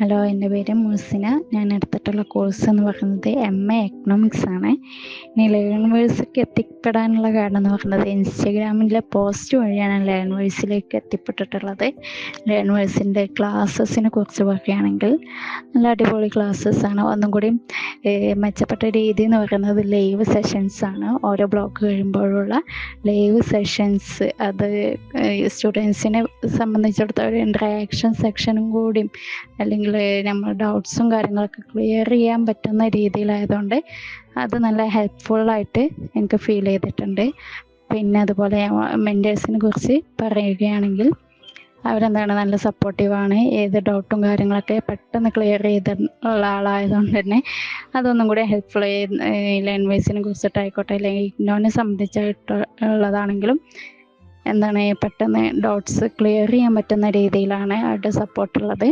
Hello എന്റെ പേര് മുഹസിന. ഞാൻ എടുത്തിട്ടുള്ള കോഴ്സ് എന്ന് പറയുന്നത് എം എ എക്കണോമിക്സ് ആണ്. ഇനി ലേണേഴ്സിലേക്ക് എത്തിപ്പെടാനുള്ള കാരണം എന്ന് പറയുന്നത് ഇൻസ്റ്റഗ്രാമിലെ പോസ്റ്റ് വഴിയാണ് ലേൺവേഴ്സിലേക്ക് എത്തിപ്പെട്ടിട്ടുള്ളത്. ലേൺവേഴ്സിന്റെ ക്ലാസ്സസിനെ കുറിച്ച് പറയുകയാണെങ്കിൽ നല്ല അടിപൊളി ക്ലാസ്സസ് ആണ്. ഒന്നും കൂടി മെച്ചപ്പെട്ട രീതി എന്ന് പറയുന്നത് ലൈവ് സെഷൻസ് ആണ്. ഓരോ ബ്ലോക്ക് കഴിയുമ്പോഴുള്ള ലൈവ് സെഷൻസ് അത് സ്റ്റുഡൻസിനെ സംബന്ധിച്ചിടത്തോളം ഇൻട്രാക്ഷൻ സെക്ഷനും കൂടിയും അല്ലെങ്കിൽ നമ്മൾ ഡൗട്ട്സും കാര്യങ്ങളൊക്കെ ക്ലിയർ ചെയ്യാൻ പറ്റുന്ന രീതിയിലായതുകൊണ്ട് അത് നല്ല ഹെൽപ്ഫുൾ ആയിട്ട് എനിക്ക് ഫീൽ ചെയ്തിട്ടുണ്ട്. പിന്നെ അതുപോലെ മെന്റേഴ്സിനെ കുറിച്ച് പറയുകയാണെങ്കിൽ അവരെന്താണ് നല്ല സപ്പോർട്ടീവാണ് ഏത് ഡൗട്ടും കാര്യങ്ങളൊക്കെ പെട്ടെന്ന് ക്ലിയർ ചെയ്തിട്ടുള്ള ആളായതുകൊണ്ട് തന്നെ അതൊന്നും കൂടി ഹെൽപ്ഫുൾ ലാംഗ്വേജിനെ കുറിച്ചിട്ടായിക്കോട്ടെ അല്ലെങ്കിൽ ഇഗ്നോനെ സംബന്ധിച്ചായിട്ട് ഉള്ളതാണെങ്കിലും എന്താണ് പെട്ടെന്ന് ഡൗട്ട്സ് ക്ലിയർ ചെയ്യാൻ പറ്റുന്ന രീതിയിലാണ് അവരുടെ സപ്പോർട്ടുള്ളത്